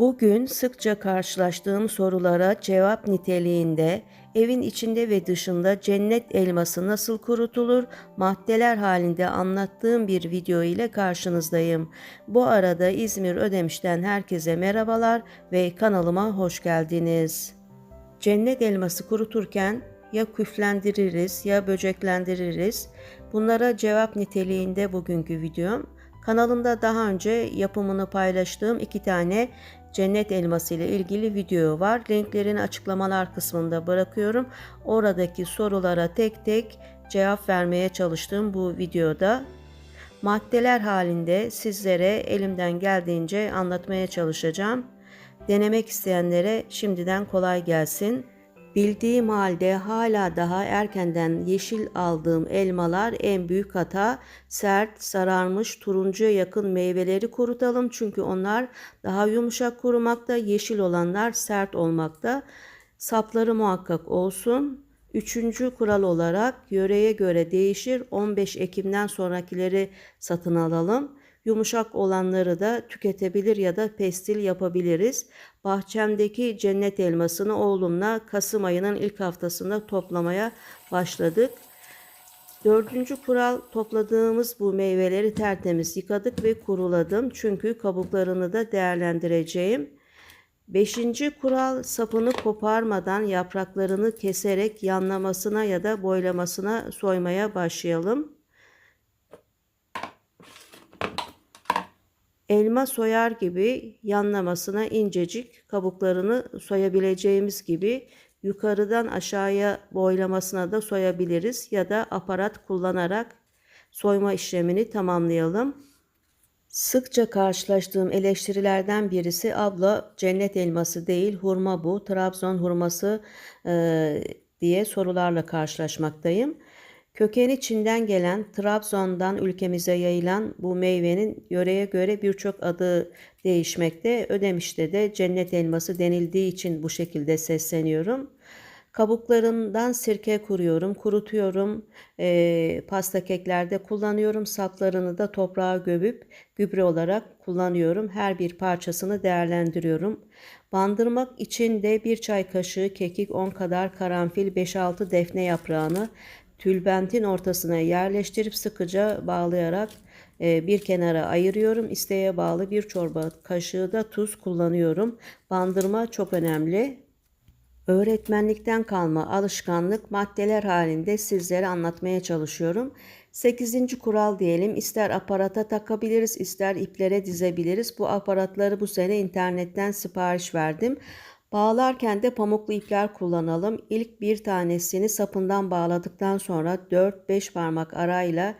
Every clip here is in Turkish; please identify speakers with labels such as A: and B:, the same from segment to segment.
A: Bugün sıkça karşılaştığım sorulara cevap niteliğinde evin içinde ve dışında cennet elması nasıl kurutulur maddeler halinde anlattığım bir video ile karşınızdayım. Bu arada İzmir Ödemiş'ten herkese merhabalar ve kanalıma hoş geldiniz. Cennet elması kuruturken ya küflendiririz ya böceklendiririz. Bunlara cevap niteliğinde bugünkü videom. Kanalımda daha önce yapımını paylaştığım iki tane cennet elması ile ilgili video var. Linklerini açıklamalar kısmında bırakıyorum. Oradaki sorulara tek tek cevap vermeye çalıştığım bu videoda maddeler halinde sizlere elimden geldiğince anlatmaya çalışacağım. Denemek isteyenlere şimdiden kolay gelsin. Bildiğim halde hala daha erkenden yeşil aldığım elmalar en büyük hata. Sert, sararmış, turuncuya yakın meyveleri kurutalım. Çünkü onlar daha yumuşak kurumakta, yeşil olanlar sert olmakta. Sapları muhakkak olsun. Üçüncü kural olarak yöreye göre değişir. 15 Ekim'den sonrakileri satın alalım. Yumuşak olanları da tüketebilir ya da pestil yapabiliriz. Bahçemdeki cennet elmasını oğlumla Kasım ayının ilk haftasında toplamaya başladık. Dördüncü kural topladığımız bu meyveleri tertemiz yıkadık ve kuruladım. Çünkü kabuklarını da değerlendireceğim. Beşinci kural sapını koparmadan yapraklarını keserek yanlamasına ya da boylamasına soymaya başlayalım. Elma soyar gibi yanlamasına incecik kabuklarını soyabileceğimiz gibi yukarıdan aşağıya boylamasına da soyabiliriz ya da aparat kullanarak soyma işlemini tamamlayalım. Sıkça karşılaştığım eleştirilerden birisi abla cennet elması değil hurma bu Trabzon hurması e, diye sorularla karşılaşmaktayım. Kökeni Çin'den gelen, Trabzon'dan ülkemize yayılan bu meyvenin yöreye göre birçok adı değişmekte. Ödemiş'te de cennet elması denildiği için bu şekilde sesleniyorum. Kabuklarından sirke kuruyorum, kurutuyorum, e, pasta keklerde kullanıyorum. Saplarını da toprağa gömüp gübre olarak kullanıyorum. Her bir parçasını değerlendiriyorum. Bandırmak için de bir çay kaşığı kekik, 10 kadar karanfil, 5-6 defne yaprağını tülbentin ortasına yerleştirip sıkıca bağlayarak e, bir kenara ayırıyorum. İsteğe bağlı bir çorba kaşığı da tuz kullanıyorum. Bandırma çok önemli. Öğretmenlikten kalma alışkanlık maddeler halinde sizlere anlatmaya çalışıyorum. 8. kural diyelim ister aparata takabiliriz ister iplere dizebiliriz. Bu aparatları bu sene internetten sipariş verdim. Bağlarken de pamuklu ipler kullanalım. İlk bir tanesini sapından bağladıktan sonra 4-5 parmak arayla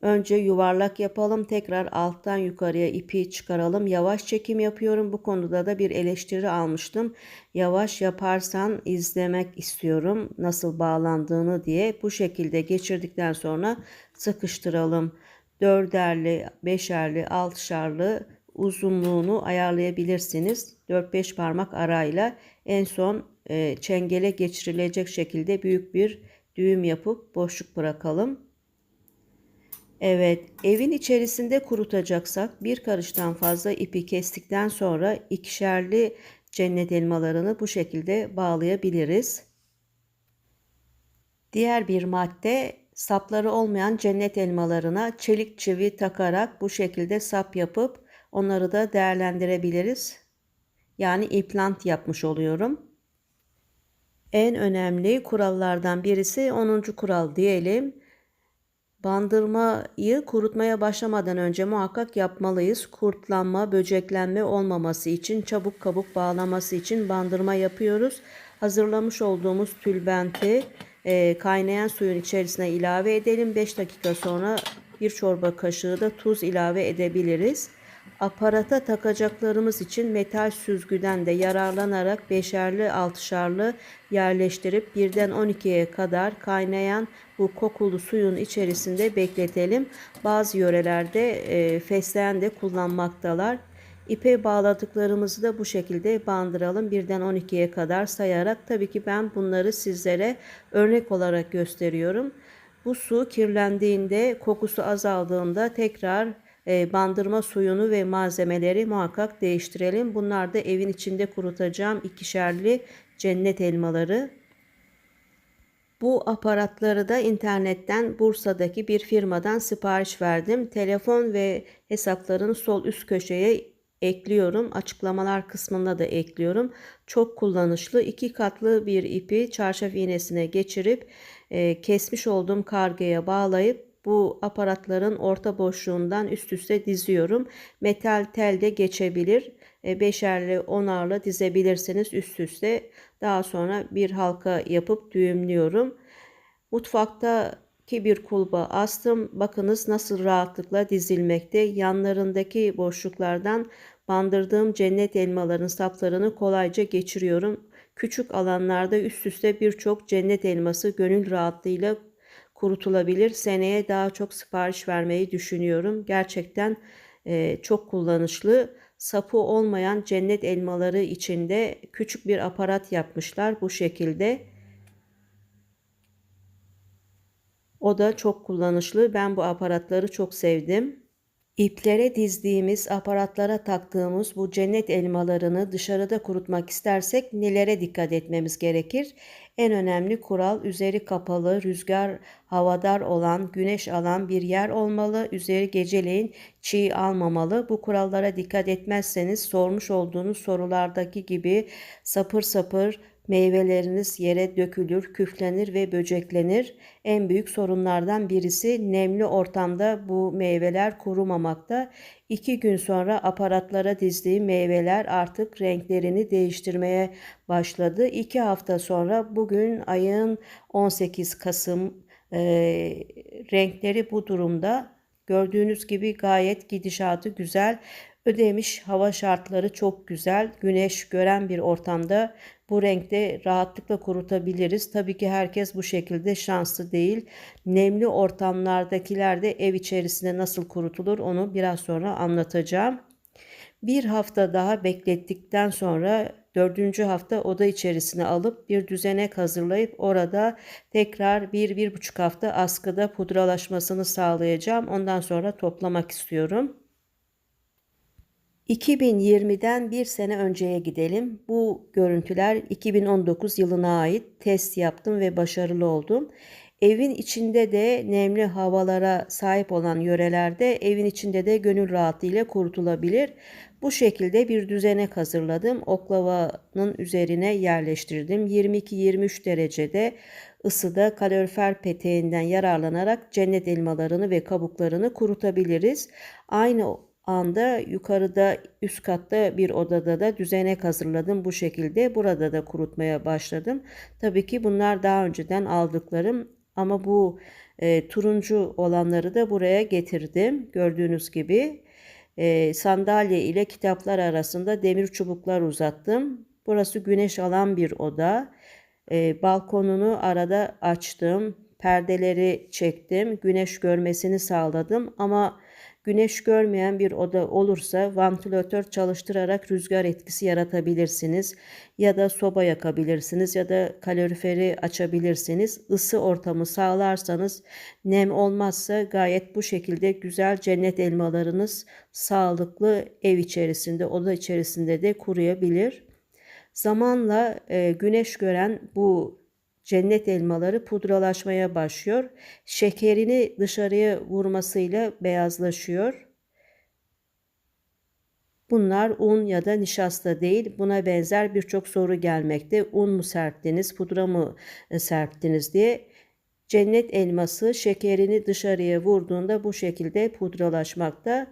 A: önce yuvarlak yapalım. Tekrar alttan yukarıya ipi çıkaralım. Yavaş çekim yapıyorum. Bu konuda da bir eleştiri almıştım. Yavaş yaparsan izlemek istiyorum nasıl bağlandığını diye. Bu şekilde geçirdikten sonra sıkıştıralım. Dörderli, beşerli, altışarlı uzunluğunu ayarlayabilirsiniz. 4-5 parmak arayla en son e, çengele geçirilecek şekilde büyük bir düğüm yapıp boşluk bırakalım. Evet, evin içerisinde kurutacaksak bir karıştan fazla ipi kestikten sonra ikişerli cennet elmalarını bu şekilde bağlayabiliriz. Diğer bir madde sapları olmayan cennet elmalarına çelik çivi takarak bu şekilde sap yapıp Onları da değerlendirebiliriz. Yani implant yapmış oluyorum. En önemli kurallardan birisi 10. kural diyelim. Bandırmayı kurutmaya başlamadan önce muhakkak yapmalıyız. Kurtlanma, böceklenme olmaması için, çabuk kabuk bağlaması için bandırma yapıyoruz. Hazırlamış olduğumuz tülbenti e, kaynayan suyun içerisine ilave edelim. 5 dakika sonra bir çorba kaşığı da tuz ilave edebiliriz. Aparata takacaklarımız için metal süzgüden de yararlanarak beşerli altışarlı yerleştirip birden 12'ye kadar kaynayan bu kokulu suyun içerisinde bekletelim. Bazı yörelerde e, fesleğen de kullanmaktalar. İpe bağladıklarımızı da bu şekilde bandıralım. Birden 12'ye kadar sayarak. Tabii ki ben bunları sizlere örnek olarak gösteriyorum. Bu su kirlendiğinde, kokusu azaldığında tekrar bandırma suyunu ve malzemeleri muhakkak değiştirelim. Bunlar da evin içinde kurutacağım ikişerli cennet elmaları. Bu aparatları da internetten Bursa'daki bir firmadan sipariş verdim. Telefon ve hesaplarını sol üst köşeye ekliyorum. Açıklamalar kısmında da ekliyorum. Çok kullanışlı iki katlı bir ipi çarşaf iğnesine geçirip e, kesmiş olduğum kargaya bağlayıp bu aparatların orta boşluğundan üst üste diziyorum. Metal tel de geçebilir. E, beşerli, onarlı dizebilirsiniz üst üste. Daha sonra bir halka yapıp düğümlüyorum. Mutfaktaki bir kulba astım. Bakınız nasıl rahatlıkla dizilmekte. Yanlarındaki boşluklardan bandırdığım cennet elmaların saplarını kolayca geçiriyorum. Küçük alanlarda üst üste birçok cennet elması gönül rahatlığıyla kurutulabilir. Seneye daha çok sipariş vermeyi düşünüyorum. Gerçekten e, çok kullanışlı. Sapı olmayan cennet elmaları içinde küçük bir aparat yapmışlar bu şekilde. O da çok kullanışlı. Ben bu aparatları çok sevdim. İplere dizdiğimiz, aparatlara taktığımız bu cennet elmalarını dışarıda kurutmak istersek nelere dikkat etmemiz gerekir? En önemli kural üzeri kapalı, rüzgar havadar olan, güneş alan bir yer olmalı. Üzeri geceleyin çiğ almamalı. Bu kurallara dikkat etmezseniz sormuş olduğunuz sorulardaki gibi sapır sapır Meyveleriniz yere dökülür, küflenir ve böceklenir. En büyük sorunlardan birisi nemli ortamda bu meyveler kurumamakta. İki gün sonra aparatlara dizdiğim meyveler artık renklerini değiştirmeye başladı. İki hafta sonra bugün ayın 18 Kasım e, renkleri bu durumda. Gördüğünüz gibi gayet gidişatı güzel. Ödemiş hava şartları çok güzel. Güneş gören bir ortamda bu renkte rahatlıkla kurutabiliriz. Tabii ki herkes bu şekilde şanslı değil. Nemli ortamlardakiler de ev içerisinde nasıl kurutulur onu biraz sonra anlatacağım. Bir hafta daha beklettikten sonra dördüncü hafta oda içerisine alıp bir düzenek hazırlayıp orada tekrar bir, bir buçuk hafta askıda pudralaşmasını sağlayacağım. Ondan sonra toplamak istiyorum. 2020'den bir sene önceye gidelim. Bu görüntüler 2019 yılına ait test yaptım ve başarılı oldum. Evin içinde de nemli havalara sahip olan yörelerde evin içinde de gönül rahatlığıyla kurutulabilir. Bu şekilde bir düzenek hazırladım. Oklavanın üzerine yerleştirdim. 22-23 derecede ısıda kalorifer peteğinden yararlanarak cennet elmalarını ve kabuklarını kurutabiliriz. Aynı anda yukarıda üst katta bir odada da düzenek hazırladım bu şekilde. Burada da kurutmaya başladım. Tabii ki bunlar daha önceden aldıklarım ama bu e, turuncu olanları da buraya getirdim. Gördüğünüz gibi e, sandalye ile kitaplar arasında demir çubuklar uzattım. Burası güneş alan bir oda. E, balkonunu arada açtım. Perdeleri çektim. Güneş görmesini sağladım ama Güneş görmeyen bir oda olursa vantilatör çalıştırarak rüzgar etkisi yaratabilirsiniz ya da soba yakabilirsiniz ya da kaloriferi açabilirsiniz. Isı ortamı sağlarsanız nem olmazsa gayet bu şekilde güzel cennet elmalarınız sağlıklı ev içerisinde oda içerisinde de kuruyabilir. Zamanla e, güneş gören bu cennet elmaları pudralaşmaya başlıyor. Şekerini dışarıya vurmasıyla beyazlaşıyor. Bunlar un ya da nişasta değil. Buna benzer birçok soru gelmekte. Un mu serptiniz, pudra mı e, serptiniz diye. Cennet elması şekerini dışarıya vurduğunda bu şekilde pudralaşmakta.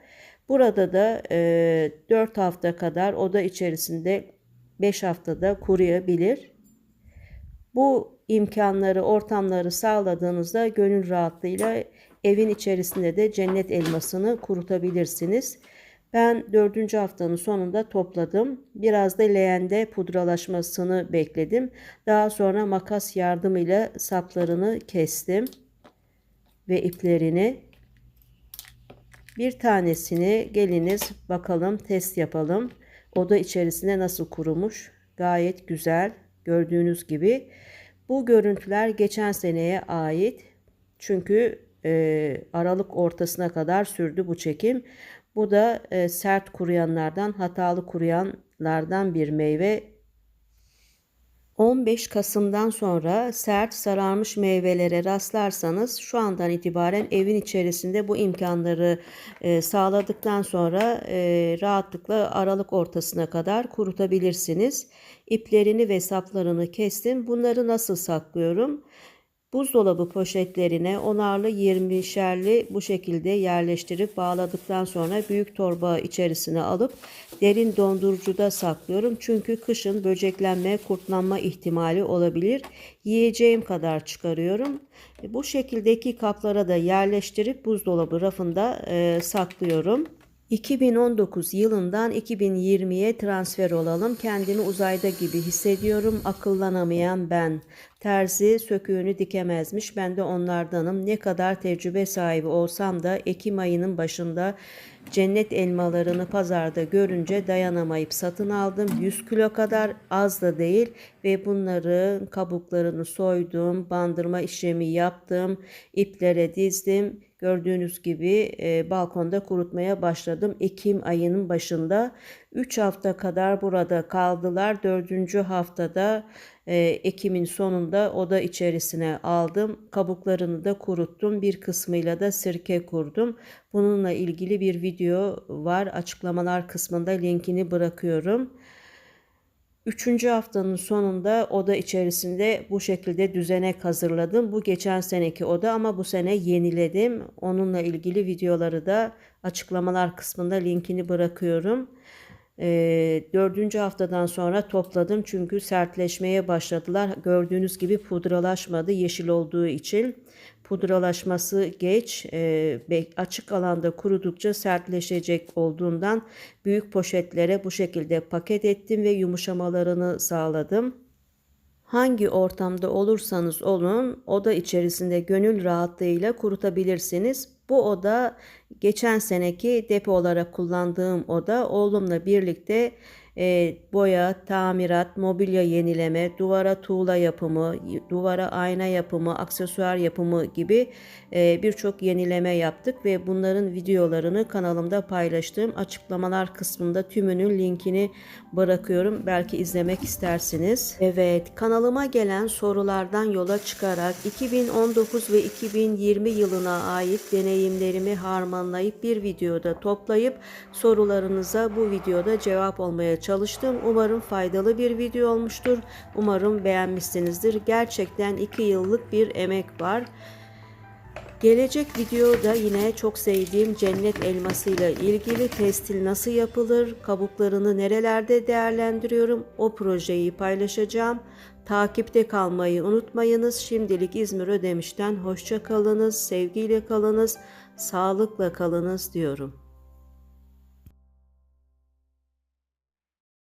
A: Burada da e, 4 hafta kadar oda içerisinde 5 haftada kuruyabilir. Bu imkanları, ortamları sağladığınızda gönül rahatlığıyla evin içerisinde de cennet elmasını kurutabilirsiniz. Ben dördüncü haftanın sonunda topladım. Biraz da leğende pudralaşmasını bekledim. Daha sonra makas yardımıyla saplarını kestim. Ve iplerini. Bir tanesini geliniz bakalım test yapalım. Oda içerisinde nasıl kurumuş. Gayet güzel. Gördüğünüz gibi. Bu görüntüler geçen seneye ait. Çünkü e, Aralık ortasına kadar sürdü bu çekim. Bu da e, sert kuruyanlardan, hatalı kuruyanlardan bir meyve. 15 Kasım'dan sonra sert sararmış meyvelere rastlarsanız şu andan itibaren evin içerisinde bu imkanları e, sağladıktan sonra e, rahatlıkla Aralık ortasına kadar kurutabilirsiniz. İplerini ve saplarını kestim. Bunları nasıl saklıyorum? Buzdolabı poşetlerine onarlı 20'şerli bu şekilde yerleştirip bağladıktan sonra büyük torba içerisine alıp derin dondurucuda saklıyorum. Çünkü kışın böceklenme, kurtlanma ihtimali olabilir. Yiyeceğim kadar çıkarıyorum. Bu şekildeki kaplara da yerleştirip buzdolabı rafında e, saklıyorum. 2019 yılından 2020'ye transfer olalım. Kendimi uzayda gibi hissediyorum. Akıllanamayan ben. Terzi söküğünü dikemezmiş. Ben de onlardanım. Ne kadar tecrübe sahibi olsam da Ekim ayının başında cennet elmalarını pazarda görünce dayanamayıp satın aldım. 100 kilo kadar az da değil ve bunların kabuklarını soydum, bandırma işlemi yaptım, iplere dizdim. Gördüğünüz gibi e, balkonda kurutmaya başladım. Ekim ayının başında 3 hafta kadar burada kaldılar. 4. haftada e, Ekim'in sonunda oda içerisine aldım. Kabuklarını da kuruttum. Bir kısmıyla da sirke kurdum. Bununla ilgili bir video var. Açıklamalar kısmında linkini bırakıyorum. Üçüncü haftanın sonunda oda içerisinde bu şekilde düzenek hazırladım. Bu geçen seneki oda ama bu sene yeniledim. Onunla ilgili videoları da açıklamalar kısmında linkini bırakıyorum. E, dördüncü haftadan sonra topladım çünkü sertleşmeye başladılar. Gördüğünüz gibi pudralaşmadı yeşil olduğu için. Pudralaşması geç, e, açık alanda kurudukça sertleşecek olduğundan büyük poşetlere bu şekilde paket ettim ve yumuşamalarını sağladım. Hangi ortamda olursanız olun oda içerisinde gönül rahatlığıyla kurutabilirsiniz. Bu oda geçen seneki depo olarak kullandığım oda oğlumla birlikte e, boya, tamirat, mobilya yenileme, duvara tuğla yapımı, duvara ayna yapımı, aksesuar yapımı gibi birçok yenileme yaptık ve bunların videolarını kanalımda paylaştım. Açıklamalar kısmında tümünün linkini bırakıyorum. Belki izlemek istersiniz. Evet, kanalıma gelen sorulardan yola çıkarak 2019 ve 2020 yılına ait deneyimlerimi harmanlayıp bir videoda toplayıp sorularınıza bu videoda cevap olmaya çalıştım. Umarım faydalı bir video olmuştur. Umarım beğenmişsinizdir. Gerçekten 2 yıllık bir emek var. Gelecek videoda yine çok sevdiğim cennet elmasıyla ilgili testil nasıl yapılır, kabuklarını nerelerde değerlendiriyorum o projeyi paylaşacağım. Takipte kalmayı unutmayınız. Şimdilik İzmir Ödemiş'ten hoşça kalınız, sevgiyle kalınız, sağlıkla kalınız diyorum.